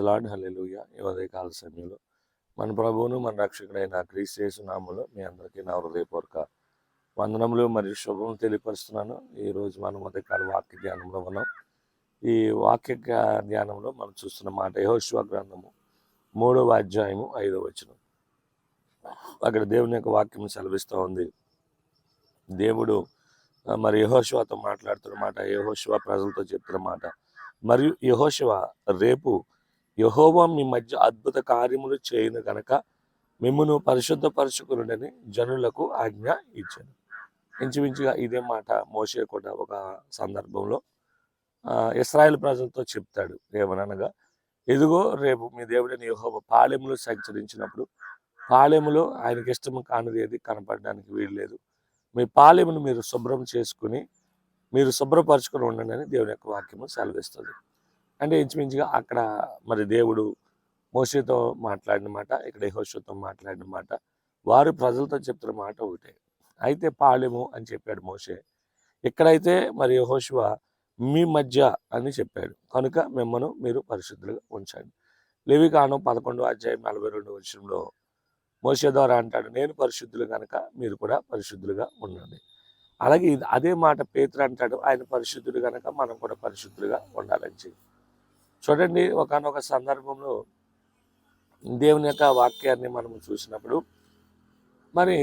Lord hallelujah ఈ ఉదయకాల సమయంలో. మన ప్రభువును మన రక్షకుడైన క్రీస్తు నామంలో మీ అందరికీ నా హృదయపూర్వక వందనములు మరియు శుభములు తెలియపరుస్తున్నాను. ఈరోజు మనం ఉదయకాల వాక్య ధ్యానంలో ఉన్నాం. ఈ వాక్య ధ్యానంలో మనం చూస్తున్న మాట యహోశివ గ్రంథము మూడవ అధ్యాయము ఐదవ వచనం. అక్కడ దేవుని యొక్క వాక్యం సెలవిస్తూ ఉంది. దేవుడు మరి యహోశివతో మాట్లాడుతున్న మాట యహోశివ ప్రజలతో చెప్తున్న మాట. మరియు యహోశివ రేపు యహోవా మీ మధ్య అద్భుత కార్యములు చేయను గనక మిమ్మును పరిశుద్ధపరచుకునుడని జనులకు ఆజ్ఞ ఇచ్చాను. ఇంచుమించుగా ఇదే మాట మోసే కూడా ఒక సందర్భంలో ఆ, ఇస్రాయేల్ ప్రజలతో చెప్తాడు. ఏమనగా ఎదుగో రేపు మీ దేవుడని యహోవ పాలెములు సంచరించినప్పుడు పాలెములో ఆయనకి ఇష్టం కానిది ఏది కనపడడానికి వీలు లేదు మీ పాలెమును మీరు శుభ్రం చేసుకుని మీరు శుభ్రపరచుకుని ఉండండి అని దేవుని యొక్క వాక్యము సెలవిస్తుంది. అంటే ఇంచుమించుగా అక్కడ మరి దేవుడు మోసేతో మాట్లాడిన మాట ఇక్కడ యహోషతో మాట్లాడిన మాట వారు ప్రజలతో చెప్తున్న మాట ఒకటే. అయితే పాలెము అని చెప్పాడు మోసే ఇక్కడైతే మరి యహోశివ మీ మధ్య అని చెప్పాడు. కనుక మిమ్మను మీరు పరిశుద్ధులుగా ఉంచండి. లేవికాండం పదకొండు అధ్యాయం నలభై రెండు వర్షంలో మోసే ద్వారా అంటాడు నేను పరిశుద్ధులు కనుక మీరు కూడా పరిశుద్ధులుగా ఉండండి. అలాగే అదే మాట పేతురు అంటాడు ఆయన పరిశుద్ధుడు కనుక మనం కూడా పరిశుద్ధులుగా ఉండాలని చెప్పి. చూడండి ఒకనొక సందర్భంలో దేవుని యొక్క వాక్యాన్ని మనం చూసినప్పుడు మరి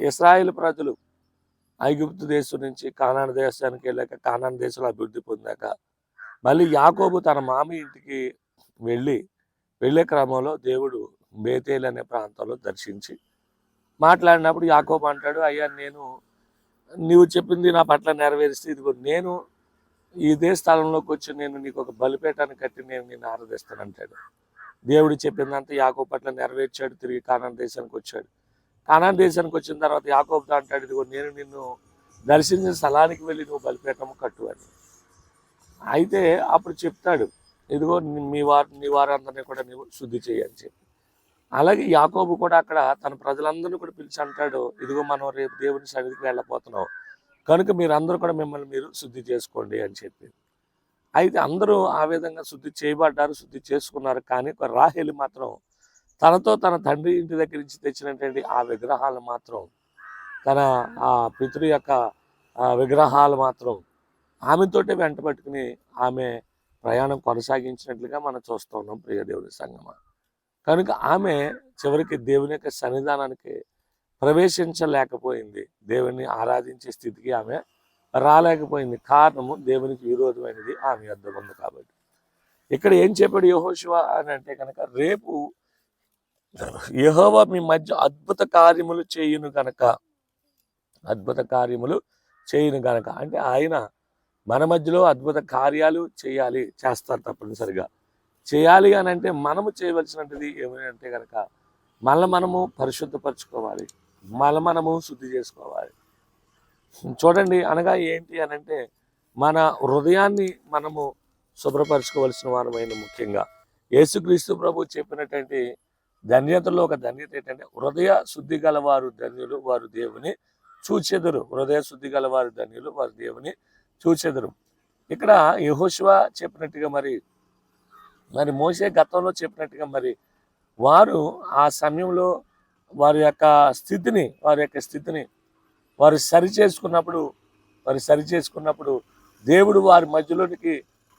ఇస్రాయిల్ ఇస్రాయేల్ ప్రజలు ఐగుప్తు దేశం నుంచి కానాన్ దేశానికి వెళ్ళాక కానాన్ దేశంలో అభివృద్ధి పొందాక మళ్ళీ యాకోబు తన మామి ఇంటికి వెళ్ళి వెళ్ళే క్రమంలో దేవుడు బేతేల్ అనే ప్రాంతంలో దర్శించి మాట్లాడినప్పుడు యాకోబు అంటాడు అయ్యా నేను నీవు చెప్పింది నా పట్ల నెరవేరిస్తే ఇదిగో నేను ఇదే స్థలంలోకి వచ్చి నేను నీకు ఒక బలిపేటాన్ని కట్టి నేను నిన్ను ఆరాధిస్తాను అంటాడు దేవుడు చెప్పిందంతా యాకోబు పట్ల నెరవేర్చాడు తిరిగి కానాన్ దేశానికి వచ్చాడు. కానాన్ దేశానికి వచ్చిన తర్వాత యాకోబుతో అంటాడు ఇదిగో నేను నిన్ను దర్శించిన స్థలానికి వెళ్ళి నువ్వు బలిపేటము కట్టు అని అయితే అప్పుడు చెప్తాడు ఇదిగో మీ వారు నీ వారందరినీ కూడా నీవు శుద్ధి చేయని చెప్పి. అలాగే యాకోబు కూడా అక్కడ తన ప్రజలందరినీ కూడా పిలిచి అంటాడు ఇదిగో మనం రేపు దేవుని సన్నిధికి వెళ్ళబోతున్నావు కనుక మీరు అందరూ కూడా మిమ్మల్ని మీరు శుద్ధి చేసుకోండి అని చెప్పి అయితే అందరూ ఆ విధంగా శుద్ధి చేయబడ్డారు శుద్ధి చేసుకున్నారు. కానీ ఒక రాహేలి మాత్రం తనతో తన తండ్రి ఇంటి దగ్గర నుంచి తెచ్చినటువంటి ఆ విగ్రహాలు మాత్రం తన ఆ పితృ యొక్క విగ్రహాలు మాత్రం ఆమెతోటే వెంట పట్టుకుని ఆమె ప్రయాణం కొనసాగించినట్లుగా మనం చూస్తూ ఉన్నాం ప్రియదేవుని సంగమ. కనుక ఆమె చివరికి దేవుని యొక్క సన్నిధానానికి ప్రవేశించలేకపోయింది. దేవుని ఆరాధించే స్థితికి ఆమె రాలేకపోయింది. కారణము దేవునికి విరోధమైనది ఆమె యొద్ద ఉంది కాబట్టి. ఇక్కడ ఏం చెప్పాడు యహోశివ అని అంటే కనుక రేపు యహోవ మీ మధ్య అద్భుత కార్యములు చేయును గనక అద్భుత కార్యములు చేయును గనక. అంటే ఆయన మన మధ్యలో అద్భుత కార్యాలు చేయాలి చేస్తారు తప్పనిసరిగా. చేయాలి అని అంటే మనము చేయవలసినది ఏమని అంటే కనుక మళ్ళీ మనము పరిశుద్ధపరచుకోవాలి. మళ్ళీ మనము శుద్ధి చేసుకోవాలి. చూడండి అనగా ఏంటి అని అంటే మన హృదయాన్ని మనము శుభ్రపరచుకోవలసిన వారమైన ముఖ్యంగా యేసుక్రీస్తు ప్రభు చెప్పినటువంటి ధన్యతలో ఒక ధన్యత ఏంటంటే హృదయ శుద్ధి గలవారు ధన్యులు వారు దేవుని చూచెదరు. హృదయ శుద్ధి గలవారు ధన్యులు వారు దేవుని చూచెదరు. ఇక్కడ యహోశివ చెప్పినట్టుగా మరి మరి మోసే గతంలో చెప్పినట్టుగా మరి వారు ఆ సమయంలో వారి యొక్క స్థితిని వారి యొక్క స్థితిని వారు సరి చేసుకున్నప్పుడు వారు సరి చేసుకున్నప్పుడు దేవుడు వారి మధ్యలోనికి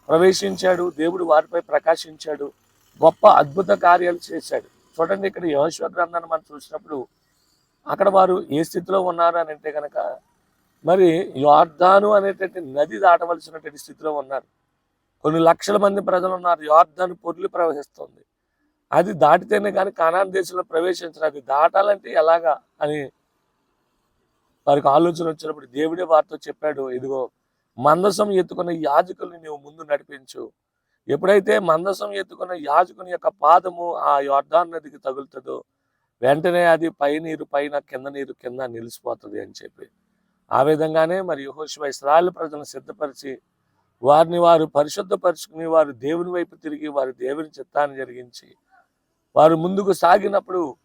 ప్రవేశించాడు దేవుడు వారిపై ప్రకాశించాడు గొప్ప అద్భుత కార్యాలు చేశాడు. చూడండి ఇక్కడ యహోశ్వ గ్రంథాన్ని మనం చూసినప్పుడు అక్కడ వారు ఏ స్థితిలో ఉన్నారు అని అంటే కనుక మరి యోర్ధాను అనేటువంటి నది దాటవలసినటువంటి స్థితిలో ఉన్నారు. కొన్ని లక్షల మంది ప్రజలు ఉన్నారు యోర్ధాను పొర్లు ప్రవహిస్తుంది. అది దాటితేనే కానీ కానాన్ దేశంలో ప్రవేశించడం అది దాటాలంటే ఎలాగా అని వారికి ఆలోచన వచ్చినప్పుడు దేవుడే వారితో చెప్పాడు ఇదిగో మందసం ఎత్తుకున్న యాజకుల్ని నీవు ముందు నడిపించు. ఎప్పుడైతే మందసం ఎత్తుకున్న యాజకుని యొక్క పాదము ఆ యోర్ధాన్ నదికి తగులుతుందో వెంటనే అది పై నీరు పైన కింద నీరు కింద నిలిచిపోతుంది అని చెప్పి. ఆ విధంగానే మరి యహోశివ ఇస్రాయల్ ప్రజలను సిద్ధపరిచి వారిని వారు పరిశుద్ధపరుచుకుని వారు దేవుని వైపు తిరిగి వారి దేవుని చిత్తాన్ని జరిగించి వారు ముందుకు సాగినప్పుడు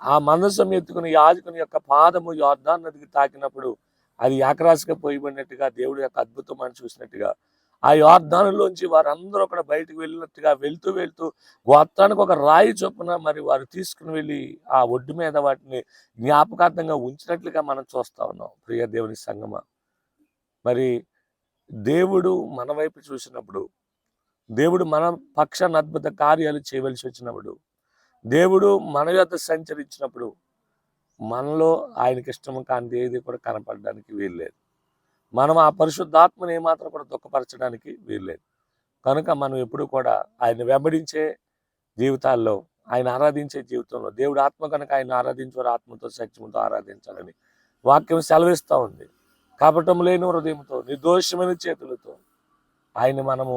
ఆ మనసు ఎత్తుకుని యాజకుని యొక్క పాదము యోర్ధాన్ నదికి తాకినప్పుడు అది యాకరాశిగా పోయిబడినట్టుగా దేవుడు యొక్క అద్భుతం అని చూసినట్టుగా ఆ యోర్ధానులోంచి వారందరూ అక్కడ బయటకు వెళ్ళినట్టుగా వెళ్తూ వెళ్తూ గోత్రానికి ఒక రాయి చొప్పున మరి వారు తీసుకుని వెళ్ళి ఆ ఒడ్డు మీద వాటిని జ్ఞాపకార్థంగా ఉంచినట్లుగా మనం చూస్తా ఉన్నాం. ప్రియ దేవుని సంగమ. మరి దేవుడు మన వైపు చూసినప్పుడు దేవుడు మన పక్షాన్ని అద్భుత కార్యాలు చేయవలసి వచ్చినప్పుడు దేవుడు మన యొక్క సంచరించినప్పుడు మనలో ఆయనకి ఇష్టం కాని ఏది కూడా కనపడడానికి వీల్లేదు. మనం ఆ పరిశుద్ధాత్మని ఏమాత్రం కూడా దుఃఖపరచడానికి వీల్లేదు. కనుక మనం ఎప్పుడు కూడా ఆయన వెంబడించే జీవితాల్లో ఆయన ఆరాధించే జీవితంలో దేవుడు ఆత్మ కనుక ఆయన ఆరాధించారు ఆత్మతో సత్యముతో ఆరాధించాలని వాక్యం సెలవిస్తూ ఉంది. కపటం లేని హృదయంతో నిర్దోషమైన చేతులతో ఆయన మనము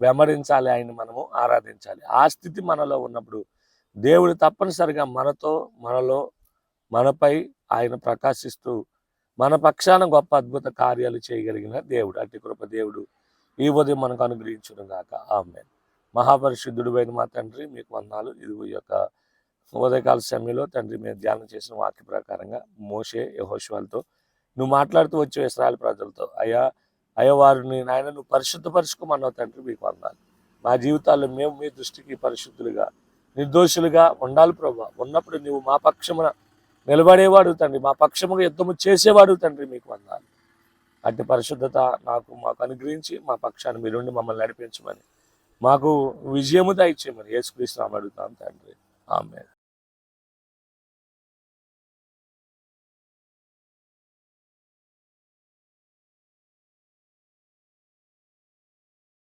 వెంబడించాలి ఆయన మనము ఆరాధించాలి. ఆ స్థితి మనలో ఉన్నప్పుడు దేవుడు తప్పనిసరిగా మనతో మనలో మనపై ఆయన ప్రకాశిస్తూ మన పక్షాన గొప్ప అద్భుత కార్యాలు చేయగలిగిన దేవుడు అట్టి కృప దేవుడు ఈ ఉదయం మనకు అనుగ్రహించును గాక. ఆమె మహాపరిశుద్ధుడు అయిన మా తండ్రి మీకు వందాలు ఇది ఈ యొక్క ఉదయకాల సమయంలో తండ్రి మేము ధ్యానం చేసిన వాక్య ప్రకారంగా మోషే యహోశ్వాలతో నువ్వు మాట్లాడుతూ వచ్చే ఇస్రాయల్ ప్రజలతో అయ్యా అయ్యా వారిని నాయన నువ్వు పరిశుద్ధపరచుకోమన్నావు తండ్రి మీకు వందాలు. మా జీవితాల్లో మేము మీ దృష్టికి పరిశుద్ధులుగా నిర్దోషులుగా ఉండాలి ప్రభా. ఉన్నప్పుడు నువ్వు మా పక్షమున నిలబడేవాడు తండ్రి. మా పక్షముగా యుద్ధము చేసేవాడు తండ్రి మీకు వందాలు. అట్టి పరిశుద్ధత నాకు మాకు అనుగ్రహించి మా పక్షాన్ని మీరుండి మమ్మల్ని నడిపించమని మాకు విజయము దయచేయమని యేసుక్రీస్తు అడుగుతాం తండ్రి. ఆమె